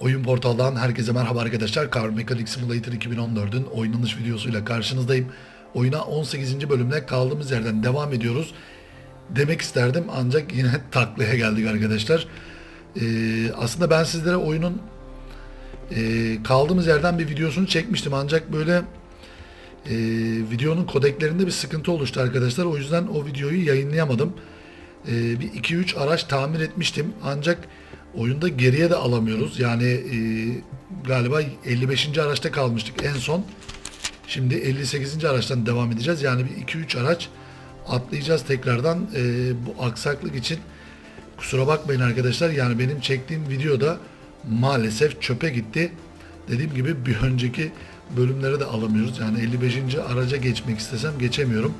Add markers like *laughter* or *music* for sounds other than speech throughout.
Oyun portaldan herkese merhaba arkadaşlar. Car Mechanic Simulator 2014'ün oynanış videosuyla karşınızdayım. Oyuna 18. bölümle kaldığımız yerden devam ediyoruz. Demek isterdim ancak *laughs* yine taklaya geldik arkadaşlar. Ee, aslında ben sizlere oyunun e, kaldığımız yerden bir videosunu çekmiştim ancak böyle e, videonun kodeklerinde bir sıkıntı oluştu arkadaşlar. O yüzden o videoyu yayınlayamadım. E, bir 2-3 araç tamir etmiştim ancak oyunda geriye de alamıyoruz. Yani e, galiba 55. araçta kalmıştık en son. Şimdi 58. araçtan devam edeceğiz. Yani bir 2-3 araç atlayacağız tekrardan. E, bu aksaklık için kusura bakmayın arkadaşlar. Yani benim çektiğim videoda maalesef çöpe gitti. Dediğim gibi bir önceki bölümlere de alamıyoruz. Yani 55. araca geçmek istesem geçemiyorum.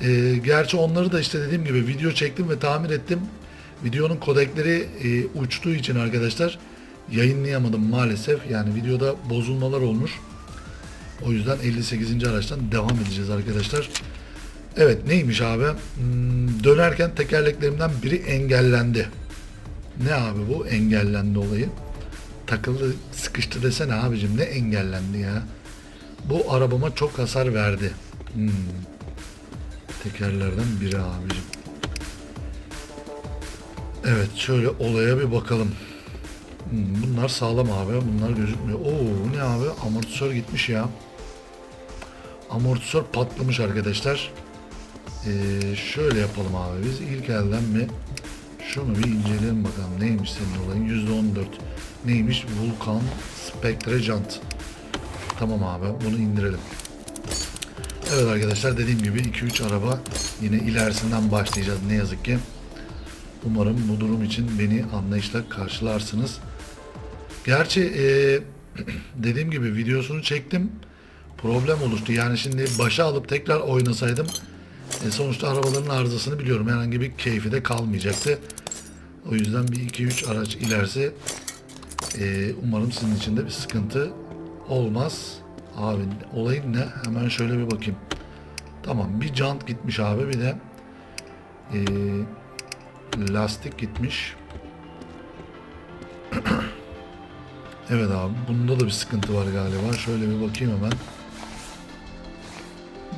E, gerçi onları da işte dediğim gibi video çektim ve tamir ettim. Videonun kodekleri e, uçtuğu için arkadaşlar yayınlayamadım maalesef. Yani videoda bozulmalar olmuş. O yüzden 58. araçtan devam edeceğiz arkadaşlar. Evet neymiş abi? Hmm, dönerken tekerleklerimden biri engellendi. Ne abi bu engellendi olayı? Takıldı sıkıştı desene abicim ne engellendi ya? Bu arabama çok hasar verdi. Hmm. Tekerlerden biri abicim. Evet şöyle olaya bir bakalım. Hmm, bunlar sağlam abi. Bunlar gözükmüyor. Oo ne abi? Amortisör gitmiş ya. Amortisör patlamış arkadaşlar. Ee, şöyle yapalım abi. Biz ilk elden mi? Şunu bir inceleyelim bakalım. Neymiş senin olayın? %14. Neymiş? Vulkan Spectre Jant. Tamam abi. Bunu indirelim. Evet arkadaşlar dediğim gibi 2-3 araba yine ilerisinden başlayacağız ne yazık ki. Umarım bu durum için beni anlayışla karşılarsınız. Gerçi e, *clears throat* dediğim gibi videosunu çektim. Problem oluştu. Yani şimdi başa alıp tekrar oynasaydım e, sonuçta arabaların arızasını biliyorum. Herhangi bir keyfi de kalmayacaktı. O yüzden bir 2-3 araç ilerse e, umarım sizin için de bir sıkıntı olmaz. Abi olayın ne? Hemen şöyle bir bakayım. Tamam bir jant gitmiş abi bir de e, lastik gitmiş. *clears throat* evet abi bunda da bir sıkıntı var galiba. Şöyle bir bakayım hemen.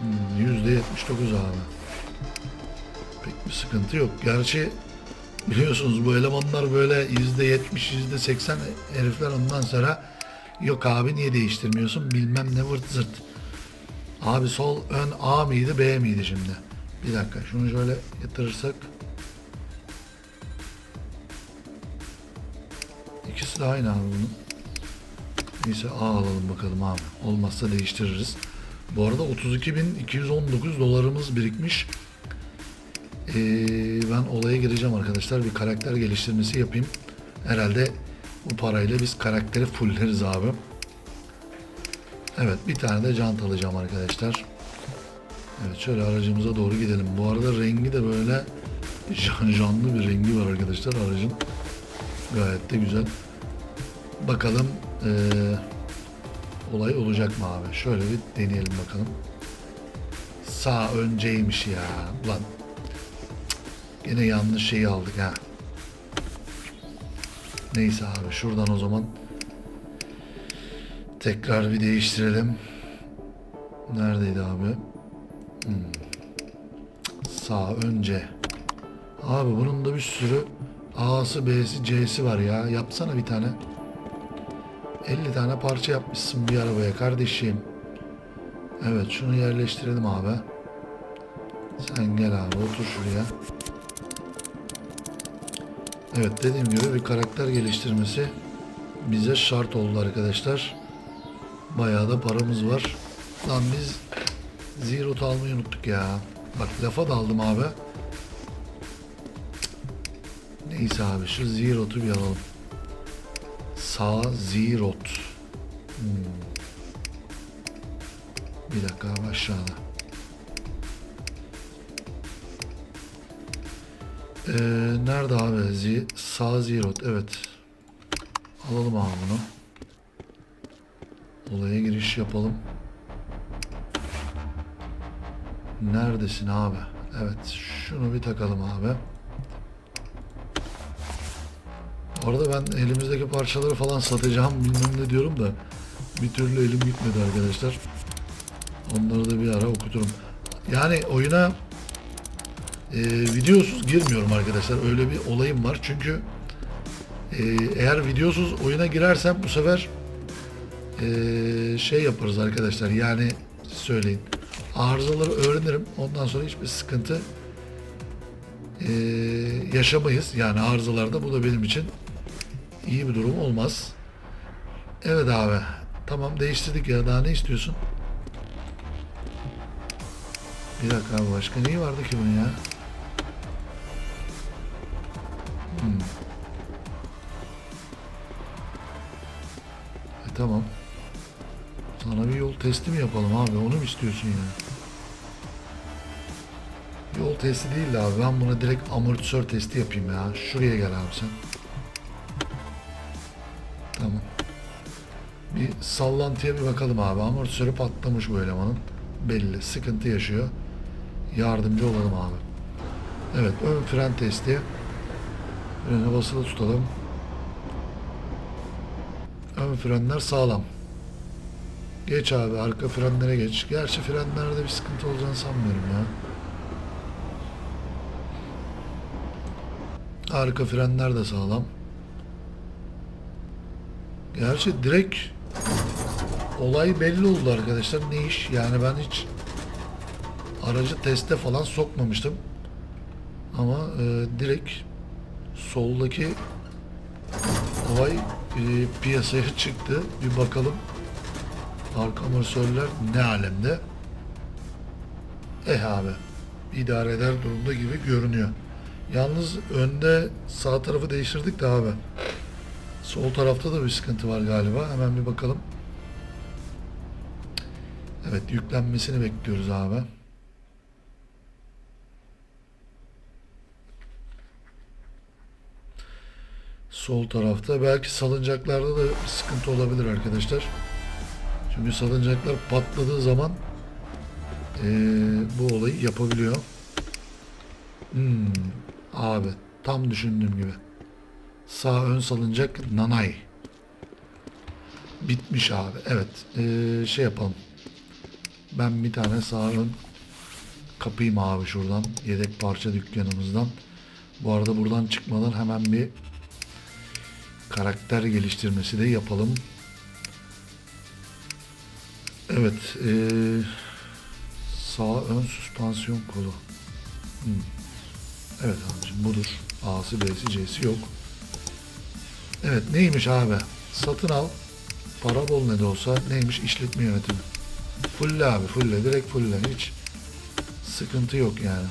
Hmm, Yüzde 79 abi. Pek bir sıkıntı yok. Gerçi biliyorsunuz bu elemanlar böyle yüzde yetmiş, yüzde seksen herifler ondan sonra yok abi niye değiştirmiyorsun bilmem ne vırt zırt. Abi sol ön A mıydı B miydi şimdi? Bir dakika şunu şöyle yatırırsak. De aynı abi bunun. Neyse A alalım bakalım abi. Olmazsa değiştiririz. Bu arada 32.219 dolarımız birikmiş. Ee, ben olaya gireceğim arkadaşlar. Bir karakter geliştirmesi yapayım. Herhalde bu parayla biz karakteri fulleriz abi. Evet bir tane de jant alacağım arkadaşlar. Evet şöyle aracımıza doğru gidelim. Bu arada rengi de böyle *laughs* janlı bir rengi var arkadaşlar aracın. Gayet de güzel. Bakalım eee, olay olacak mı abi? Şöyle bir deneyelim bakalım. Sağ önceymiş ya. Cık, Gene yanlış şeyi aldık ha. Neyse abi şuradan o zaman tekrar bir değiştirelim. Neredeydi abi? Hmm. Sağ önce. Abi bunun da bir sürü A'sı B'si C'si var ya. Yapsana bir tane. 50 tane parça yapmışsın bir arabaya kardeşim. Evet şunu yerleştirelim abi. Sen gel abi otur şuraya. Evet dediğim gibi bir karakter geliştirmesi bize şart oldu arkadaşlar. Bayağı da paramız var. Lan biz Zero almayı unuttuk ya. Bak lafa daldım abi. Neyse abi şu Zero'tu bir alalım. Sağ Zerot. Hmm. Bir dakika abi aşağıda. Ee, nerede abi? Z sağ Zerot. Evet. Alalım abi bunu. Olaya giriş yapalım. Neredesin abi? Evet. Şunu bir takalım abi. Arada ben elimizdeki parçaları falan satacağım bilmem ne diyorum da bir türlü elim gitmedi arkadaşlar. Onları da bir ara okuturum. Yani oyuna e, videosuz girmiyorum arkadaşlar. Öyle bir olayım var. Çünkü e, eğer videosuz oyuna girersem bu sefer e, şey yaparız arkadaşlar. Yani söyleyin. Arızaları öğrenirim. Ondan sonra hiçbir sıkıntı e, yaşamayız. Yani arızalarda bu da benim için iyi bir durum olmaz. Evet abi. Tamam değiştirdik ya. Daha ne istiyorsun? Bir dakika abi başka neyi vardı ki bunun ya? Hmm. E, tamam. Sana bir yol testi mi yapalım abi? Onu mu istiyorsun yani? Yol testi değil de abi. Ben buna direkt amortisör testi yapayım ya. Şuraya gel abi sen. sallantıya bir bakalım abi. Amortisörü patlamış bu elemanın. Belli. Sıkıntı yaşıyor. Yardımcı olalım abi. Evet. Ön fren testi. Frene basılı tutalım. Ön frenler sağlam. Geç abi. Arka frenlere geç. Gerçi frenlerde bir sıkıntı olacağını sanmıyorum ya. Arka frenler de sağlam. Gerçi direkt olay belli oldu arkadaşlar. Ne iş? Yani ben hiç aracı teste falan sokmamıştım. Ama e, direkt soldaki olay e, piyasaya *laughs* çıktı. Bir bakalım. Arka amortisörler ne alemde? Eh abi. idare eder durumda gibi görünüyor. Yalnız önde sağ tarafı değiştirdik de abi. Sol tarafta da bir sıkıntı var galiba. Hemen bir bakalım. Evet yüklenmesini bekliyoruz abi. Sol tarafta. Belki salıncaklarda da bir sıkıntı olabilir arkadaşlar. Çünkü salıncaklar patladığı zaman eee, bu olayı yapabiliyor. Hmm, abi tam düşündüğüm gibi. Sağ ön salıncak nanay. Bitmiş abi. Evet. eee, şey yapalım. Ben bir tane sağ ön kapayım abi şuradan. Yedek parça dükkanımızdan. Bu arada buradan çıkmadan hemen bir karakter geliştirmesi de yapalım. Evet. eee, sağ ön süspansiyon kolu. Hmm. Evet abicim budur. A'sı B'si C'si yok. Evet neymiş abi? Satın al. Para bol ne de olsa neymiş işletme yönetimi. Fulle abi fulle direkt fulle hiç sıkıntı yok yani.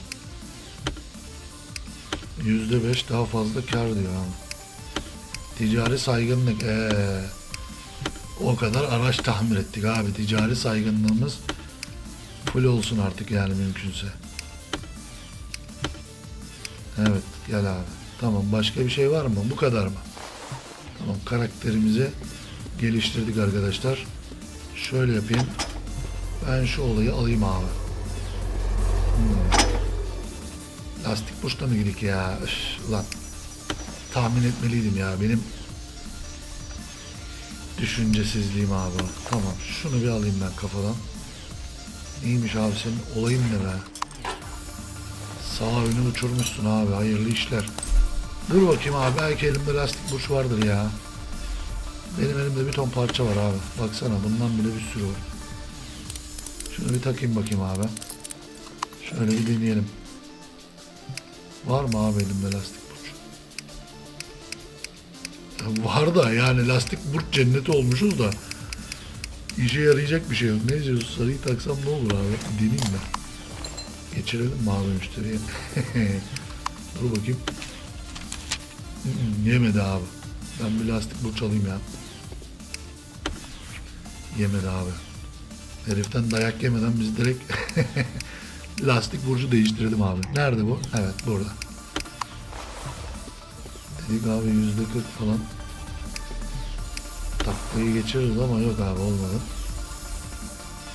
Yüzde beş daha fazla kar diyor abi. Ticari saygınlık. Ee, o kadar araç tamir ettik abi. Ticari saygınlığımız full olsun artık yani mümkünse. Evet gel abi. Tamam başka bir şey var mı? Bu kadar mı? Tamam karakterimizi geliştirdik arkadaşlar. Şöyle yapayım. Ben şu olayı alayım abi. Hmm. Lastik burçta mı gidik ya? Üf, lan. Tahmin etmeliydim ya. Benim düşüncesizliğim abi. Tamam. Şunu bir alayım ben kafadan. Neymiş abi senin olayın ne be? Sağ önü uçurmuşsun abi. Hayırlı işler. Dur bakayım abi. Belki elimde lastik burç vardır ya. Benim elimde bir ton parça var abi. Baksana bundan bile bir sürü var. Şunu bir takayım bakayım abi. Şöyle bir deneyelim. Var mı abi elimde lastik burç? Ya Var da yani lastik burç cenneti olmuşuz da. İşe yarayacak bir şey yok. Neyse şu sarıyı taksam ne olur abi? Deneyeyim ben. Geçirelim mi abi müşteriye? *laughs* Dur bakayım. Yemedi abi. Ben bir lastik burç alayım ya. Yemedi abi. Heriften dayak yemeden biz direkt *laughs* lastik burcu değiştirdim abi. Nerede bu? Evet burada. Dedik abi yüzde kırk falan. Taklayı geçiririz ama yok abi olmadı.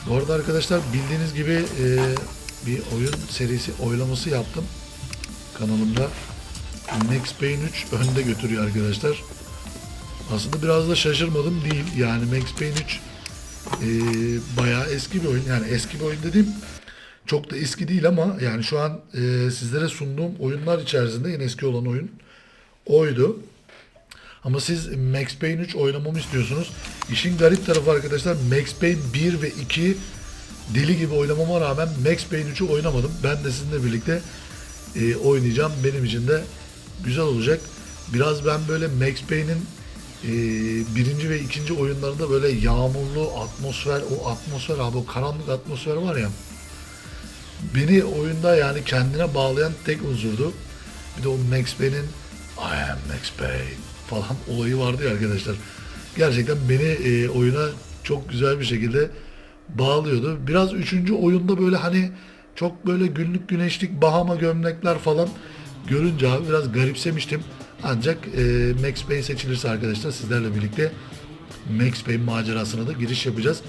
Bu arada arkadaşlar bildiğiniz gibi e, bir oyun serisi oylaması yaptım kanalımda. Max Payne 3 önde götürüyor arkadaşlar. Aslında biraz da şaşırmadım değil. Yani Max Payne 3 e, bayağı eski bir oyun. Yani eski bir oyun dediğim çok da eski değil ama yani şu an e, sizlere sunduğum oyunlar içerisinde en eski olan oyun oydu. Ama siz Max Payne 3 oynamamı istiyorsunuz. İşin garip tarafı arkadaşlar Max Payne 1 ve 2 deli gibi oynamama rağmen Max Payne 3'ü oynamadım. Ben de sizinle birlikte e, oynayacağım. Benim için de güzel olacak. Biraz ben böyle Max Payne'in e, birinci ve ikinci oyunlarında böyle yağmurlu atmosfer, o atmosfer abi o karanlık atmosfer var ya beni oyunda yani kendine bağlayan tek unsurdu. Bir de o Max Payne'in I am Max Payne falan olayı vardı ya arkadaşlar. Gerçekten beni e, oyuna çok güzel bir şekilde bağlıyordu. Biraz üçüncü oyunda böyle hani çok böyle günlük güneşlik Bahama gömlekler falan görünce abi biraz garipsemiştim. Ancak e, Max Payne seçilirse arkadaşlar sizlerle birlikte Max Payne macerasına da giriş yapacağız.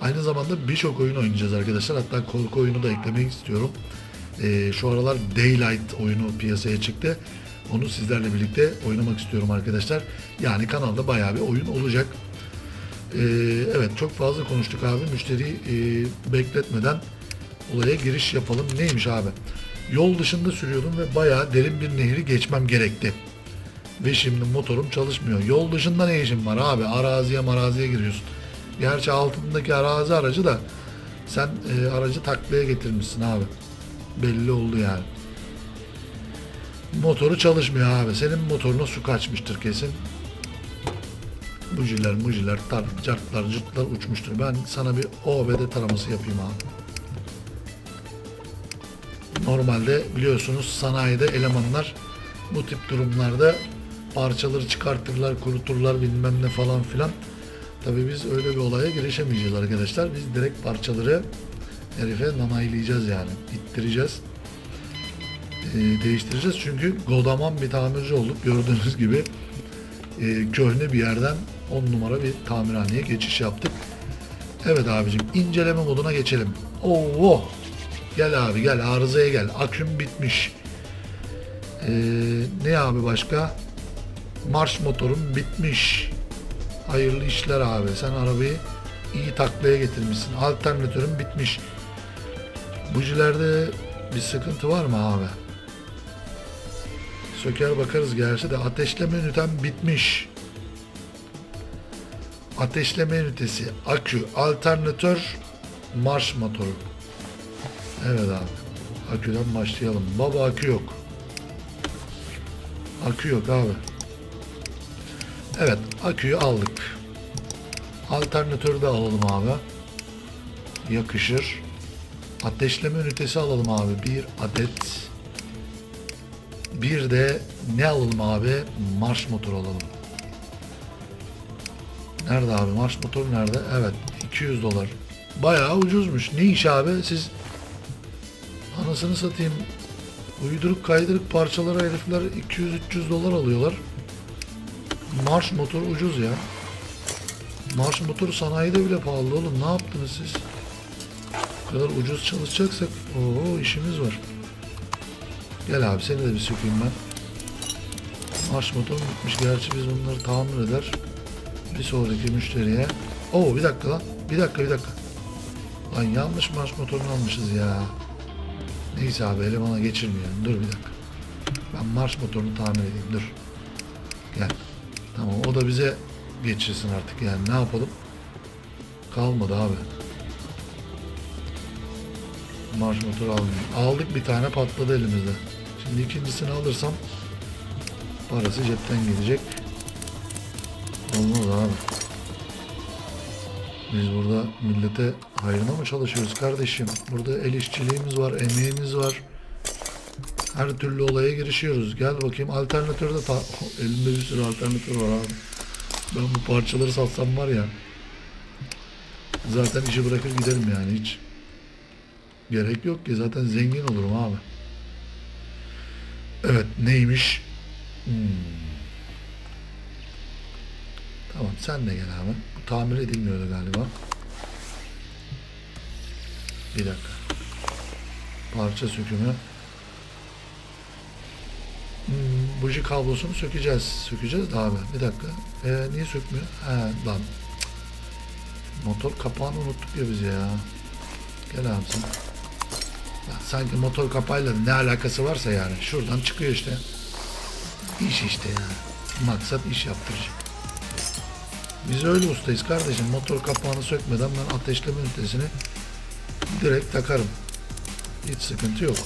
Aynı zamanda birçok oyun oynayacağız arkadaşlar. Hatta korku oyunu da eklemek istiyorum. E, şu aralar Daylight oyunu piyasaya çıktı. Onu sizlerle birlikte oynamak istiyorum arkadaşlar. Yani kanalda bayağı bir oyun olacak. Ee, evet çok fazla konuştuk abi. Müşteriyi e, bekletmeden olaya giriş yapalım. Neymiş abi? Yol dışında sürüyordum ve bayağı derin bir nehri geçmem gerekti. Ve şimdi motorum çalışmıyor. Yol dışında ne işin var abi? Araziye maraziye giriyorsun. Gerçi altındaki arazi aracı da sen e, aracı taklaya getirmişsin abi. Belli oldu yani. Motoru çalışmıyor abi. Senin motoruna su kaçmıştır kesin. Bujiler, mujiler, tar, cartlar, cırtlar uçmuştur. Ben sana bir OBD taraması yapayım abi. Normalde biliyorsunuz sanayide elemanlar bu tip durumlarda parçaları çıkartırlar, kuruturlar bilmem ne falan filan. Tabii biz öyle bir olaya girişemeyeceğiz arkadaşlar. Biz direkt parçaları herife nanaylayacağız yani. ittireceğiz. Ee, değiştireceğiz. Çünkü godaman bir tamirci olduk. Gördüğünüz gibi e, köhne bir yerden 10 numara bir tamirhaneye geçiş yaptık. Evet abicim inceleme moduna geçelim. Oo, gel abi gel arızaya gel. Aküm bitmiş. Ee, ne abi başka? Marş motorum bitmiş. Hayırlı işler abi. Sen arabayı iyi taklaya getirmişsin. Alternatörün bitmiş. Bujilerde bir sıkıntı var mı abi? Söker bakarız gerçi de ateşleme ünitem bitmiş. Ateşleme ünitesi, akü, alternatör, marş motoru. Evet abi. Aküden başlayalım. Baba akü yok. Akü yok abi. Evet aküyü aldık. Alternatörü de alalım abi. Yakışır. Ateşleme ünitesi alalım abi. Bir adet. Bir de ne alalım abi? Marş motoru alalım. Nerede abi? Marş motoru nerede? Evet. 200 dolar. Bayağı ucuzmuş. Ne iş abi? Siz anasını satayım. Uyduruk kaydırık parçalara herifler 200-300 dolar alıyorlar. Marş motoru ucuz ya. Marş motoru sanayide bile pahalı oğlum. Ne yaptınız siz? Bu kadar ucuz çalışacaksak o işimiz var. Gel abi seni de bir sökeyim ben. Marş motoru bitmiş. Gerçi biz bunları tamir eder. Bir sonraki müşteriye. Oo bir dakika lan. Bir dakika bir dakika. Lan yanlış marş motorunu almışız ya. Neyse abi elemana geçirmeyelim. Dur bir dakika. Ben marş motorunu tamir edeyim. Dur. Gel. Tamam o da bize geçirsin artık yani ne yapalım. Kalmadı abi. Marş motoru almıyor. Aldık bir tane patladı elimizde. Şimdi ikincisini alırsam parası cepten gidecek. Olmaz abi. Biz burada millete hayrına mı çalışıyoruz kardeşim? Burada el işçiliğimiz var, emeğimiz var. Her türlü olaya girişiyoruz. Gel bakayım alternatörde ta elimde bir sürü alternatör var abi. Ben bu parçaları satsam var ya zaten işi bırakır giderim yani hiç. Gerek yok ki zaten zengin olurum abi. Evet neymiş? Hmm. Tamam sen de gel abi. Bu tamir edilmiyordu galiba. Bir dakika. Parça sökümü. Buji kablosunu sökeceğiz. Sökeceğiz de abi. Bir dakika. Ee, niye sökmüyor? He lan. Motor kapağını unuttuk ya biz ya. Gel abi sen. Ya sanki motor kapağıyla ne alakası varsa yani. Şuradan çıkıyor işte. İş işte ya. Maksat iş yaptıracak. Biz öyle ustayız kardeşim. Motor kapağını sökmeden ben ateşleme ünitesini direkt takarım. Hiç sıkıntı yok.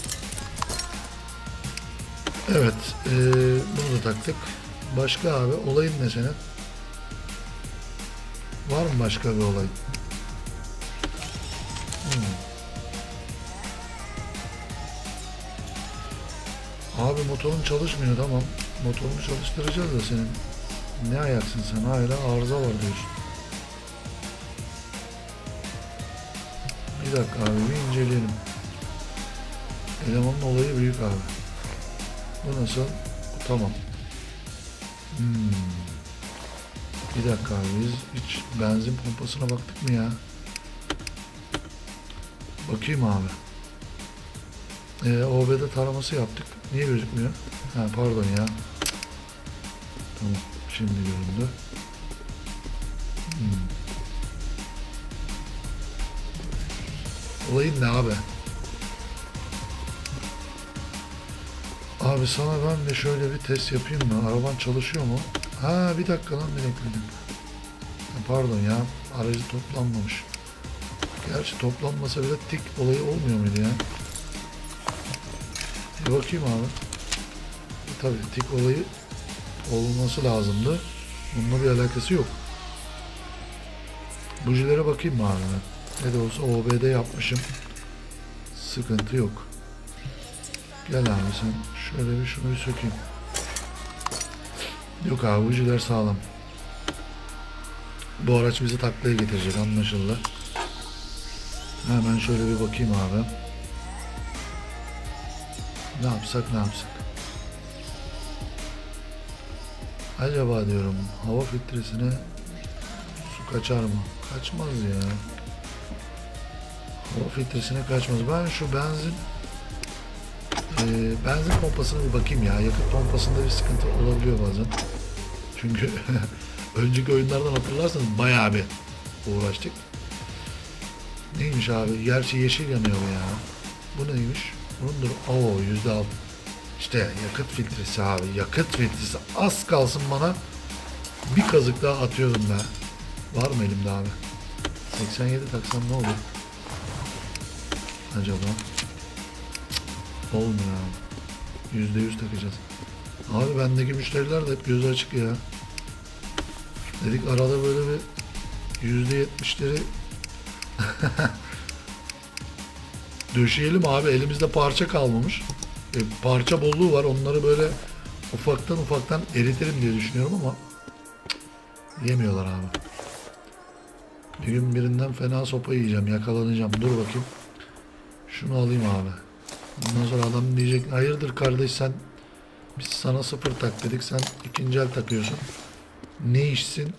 Evet. eee, bunu da taktık. Başka abi olayın ne senin? Var mı başka bir olay? Hmm. Abi motorun çalışmıyor tamam. Motorunu çalıştıracağız da senin. Ne ayaksın sen? Hala arıza var diyorsun. Bir dakika abi bir inceleyelim. Elemanın olayı büyük abi. Nasıl? Bu tamam. Hmm. Bir dakika biz hiç benzin pompasına baktık mı ya? Bakayım abi. Ee, OB'de taraması yaptık. Niye gözükmüyor? Ha pardon ya. Tamam. Şimdi göründü. Hmm. Olayın ne abi? Abi sana ben de şöyle bir test yapayım mı? Araban çalışıyor mu? Ha bir dakika lan dakika. Ha, Pardon ya. Aracı toplanmamış. Gerçi toplanmasa bile tik olayı olmuyor muydu ya? Bir bakayım abi. E, tabii tik olayı olması lazımdı. Bununla bir alakası yok. Bujilere bakayım mı abi ben? Ne de olsa OBD yapmışım. Sıkıntı yok. Gel abi sen şöyle bir şunu bir sökeyim. Yok abi bujiler sağlam. Bu araç bizi taklaya getirecek anlaşıldı. Hemen şöyle bir bakayım abi. Ne yapsak ne yapsak. Acaba diyorum hava filtresine su kaçar mı? Kaçmaz ya. Hava filtresine kaçmaz. Ben şu benzin e, benzin pompasına bir bakayım ya. Yakıt pompasında bir sıkıntı olabiliyor bazen. Çünkü *laughs* önceki oyunlardan hatırlarsanız bayağı bir uğraştık. Neymiş abi? Gerçi yeşil yanıyor bu ya. Bu neymiş? Bunun dur. Oo yüzde altı. İşte yakıt filtresi abi. Yakıt filtresi. Az kalsın bana bir kazık daha atıyordum be. Var mı elimde abi? 87 taksam ne olur? Acaba? Olmuyor abi. Yüzde yüz takacağız. Abi bendeki müşteriler de hep gözü açık ya. Dedik arada böyle bir yüzde yetmişleri *laughs* döşeyelim abi. Elimizde parça kalmamış. E, parça bolluğu var. Onları böyle ufaktan ufaktan eritelim diye düşünüyorum ama yemiyorlar abi. Bir gün birinden fena sopa yiyeceğim. Yakalanacağım. Dur bakayım. Şunu alayım abi. Ondan sonra adam diyecek hayırdır kardeş sen biz sana sıfır tak dedik sen ikinci el takıyorsun. Ne işsin?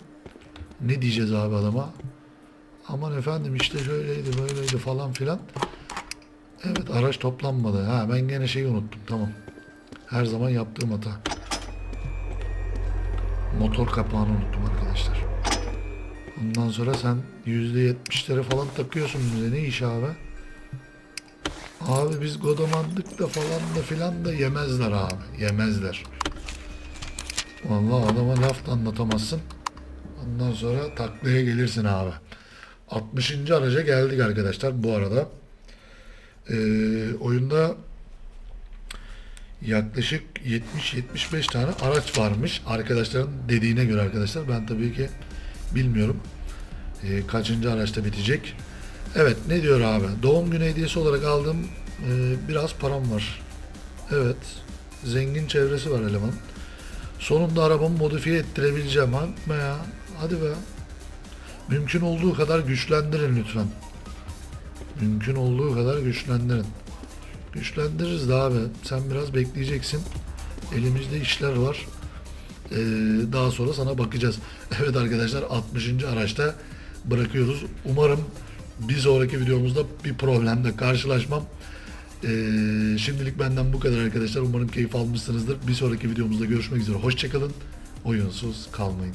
Ne diyeceğiz abi adama? Aman efendim işte şöyleydi böyleydi falan filan. Evet araç toplanmadı. Ha ben gene şeyi unuttum tamam. Her zaman yaptığım hata. Motor kapağını unuttum arkadaşlar. Ondan sonra sen yüzde yetmişleri falan takıyorsun bize. Ne iş abi? Abi biz godamandık da falan da filan da yemezler abi. Yemezler. Vallahi adama laf da anlatamazsın. Ondan sonra taklaya gelirsin abi. 60. araca geldik arkadaşlar bu arada. Ee, oyunda yaklaşık 70-75 tane araç varmış. Arkadaşların dediğine göre arkadaşlar. Ben tabii ki bilmiyorum. Ee, kaçıncı araçta bitecek. Evet ne diyor abi? Doğum günü hediyesi olarak aldığım e, biraz param var. Evet. Zengin çevresi var elemanın. Sonunda arabamı modifiye ettirebileceğim. Yapma ya. Hadi be. Mümkün olduğu kadar güçlendirin lütfen. Mümkün olduğu kadar güçlendirin. Güçlendiririz de abi. Sen biraz bekleyeceksin. Elimizde işler var. Ee, daha sonra sana bakacağız. *laughs* Evet arkadaşlar 60. araçta bırakıyoruz. Umarım bir sonraki videomuzda bir problemle karşılaşmam. Ee, şimdilik benden bu kadar arkadaşlar. Umarım keyif almışsınızdır. Bir sonraki videomuzda görüşmek üzere. Hoşçakalın. Oyunsuz kalmayın.